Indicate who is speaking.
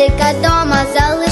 Speaker 1: Дідика дома залишив.